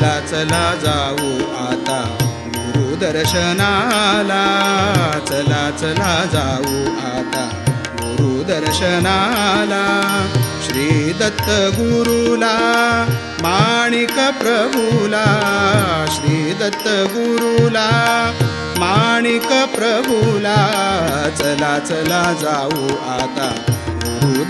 चला चला जाऊ आता. गुरु दर्शनाला चला चला जाऊ आता. गुरु दर्शनाला श्री दत्त गुरुला माणिक प्रभूला. श्री दत्त गुरुला माणिक प्रभूला. चला चला जाऊ आता. गुरु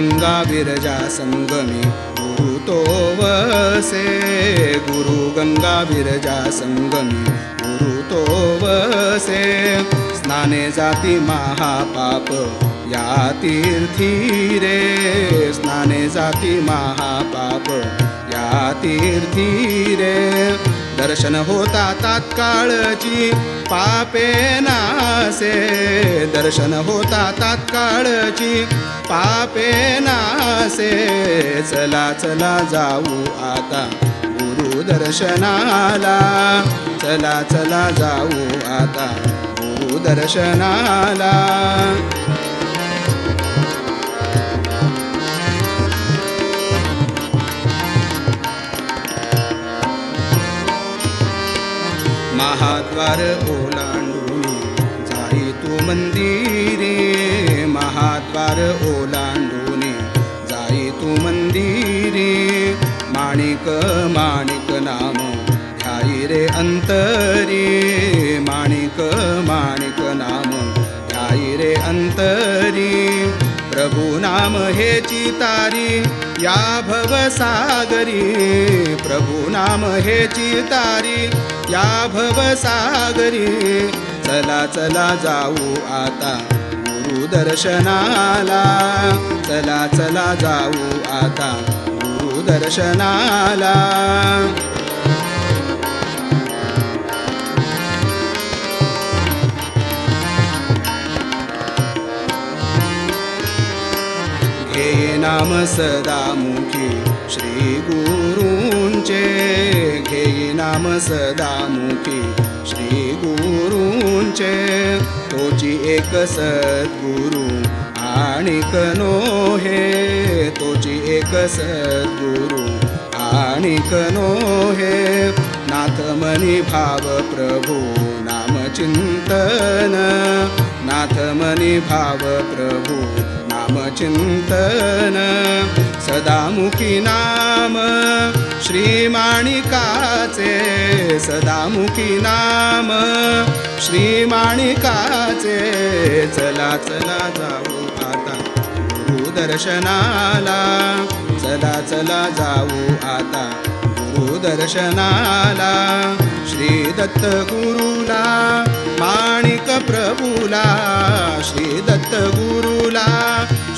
गंगा विरजा संगमी गुरु तो वसे। गुरु गंगा विरजा संगमी गुरु तो वसे। स्नाने जाती महापाप या तीर्थी रे। स्नाने जाती महापाप या तीर्थी रे। दर्शन होता तात्काळची. पापे नासे. दर्शन होता तात्काळची. पापे नासे. चला चला जाऊ आता गुरु दर्शनाला. चला चला जाऊ आता गुरु दर्शनाला. महाद्वार ओलांडून जाई तू मंदिरे. महाद्वार ओलांडून जाई तू मंदिरे. माणिक माणिक नाम ध्याई रे अंतरी. माणिक माणिक नाम ध्याई रे अंतरी. प्रभू नाम हे चितारी या भवसागरी प्रभू नाम हे चितारी या भवसागरी चला चला जाऊ आता गुरु दर्शनाला. चला चला जाऊ आता गुरु नाम सदा मुखी श्री गुरूंचे घेई नाम सदा मुखी श्री गुरूंचे तोची एक सद्गुरु आणि कनो हे. तोची एक सद्गुरु आणि कनो हे. नाथ मनी भाव प्रभू नाम चिंतन नाथ मनी भाव प्रभू नाम सदामुखी नाम श्रीमाणिकाचे सदामुखी नाम श्रीमाणिकाचे चला चला जाऊ आता गुरुदर्शनाला चला चला जाऊ आता गुरुदर्शनाला श्री दत्त गुरुला माणिक प्रभुला श्री दत्त गुरुला.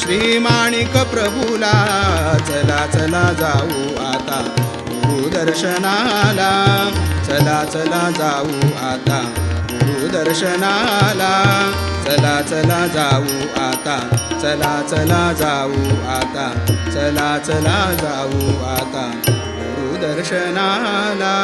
श्री माणिक प्रभूला चला चला जाऊ आता गुरु दर्शनाला. चला चला जाऊ आता गुरु दर्शनाला. चला चला जाऊ आता चला चला जाऊ आता चला चला जाऊ आता गुरु दर्शनाला.